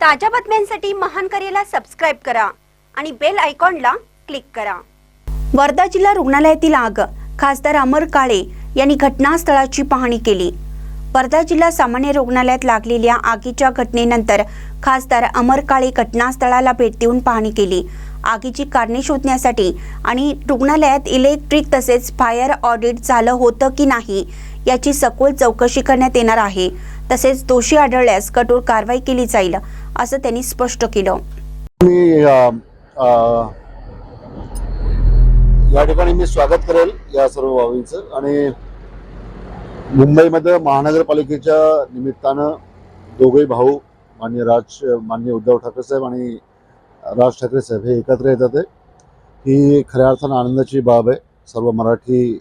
ताज्या बातम्यांसाठी महान करेला सबस्क्राईब करा आणि बेल आयकॉनला क्लिक करा. वर्धा जिल्हा रुग्णालयातील आग. खासदार अमर काळे यांनी घटनास्थळाची पाहणी केली. वर्धा जिल्हा सामान्य रुग्णालयात लागलेल्या आगीच्या घटनेनंतर खासदार अमर काळे घटनास्थळाला भेट देऊन पाहणी केली. आगीची कारणे शोधण्यासाठी आणि रुग्णालयात इलेक्ट्रिक तसेच फायर ऑडिट झालं होतं की नाही याची सखोल चौकशी करण्यात येणार आहे. तसेच दोषी आढळल्यास कठोर कारवाई केली जाईल. असं त्यांनी स्पष्ट केलं. मी या ठिकाणी मी स्वागत करेल या सर्व बाबींचं आणि मुंबईमध्ये महानगरपालिकेच्या निमित्तानं दोघे भाऊ मान्य राज मान्य उद्धव ठाकरे साहेब आणि राज ठाकरे साहेब हे एकत्र येतात ही. खऱ्या अर्थानं आनंदाची बाब आहे. सर्व मराठी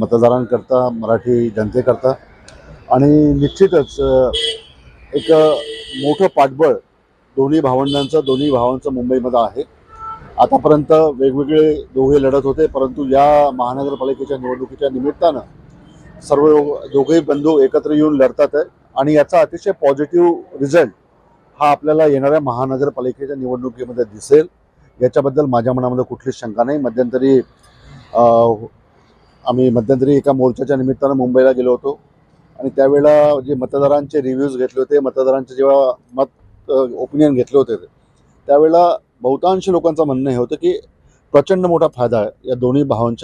मतदारांकरता मराठी जनतेकरता. आणि निश्चितच एक मोठं पाठबळ दोन्ही भावंडांचं दोन्ही भावांचं मुंबईमध्ये आहे. आतापर्यंत वेगवेगळे दोघे लढत होते परंतु या महानगरपालिकेच्या निवडणुकीच्या निमित्तानं सर्व दोघेही बंधू एकत्र येऊन लढतात आहे. आणि याचा अतिशय पॉझिटिव्ह रिझल्ट हा आपल्याला येणाऱ्या महानगरपालिकेच्या निवडणुकीमध्ये दिसेल. याच्याबद्दल माझ्या मनामध्ये कुठलीच शंका नाही. मध्यंतरी आम्ही मध्यंतरी एका मोर्चाच्या निमित्तानं मुंबईला गेलो होतो. आणि त्यावेळेला जे मतदारांचे रिव्ह्यूज घेतले होते मतदारांचे जेव्हा मत ओपिनियन घेतले होते त्यावेळेला बहुतांश लोकांचं म्हणणं हे होतं की प्रचंड मोठा फायदा आहे या दोन्ही भावांच्या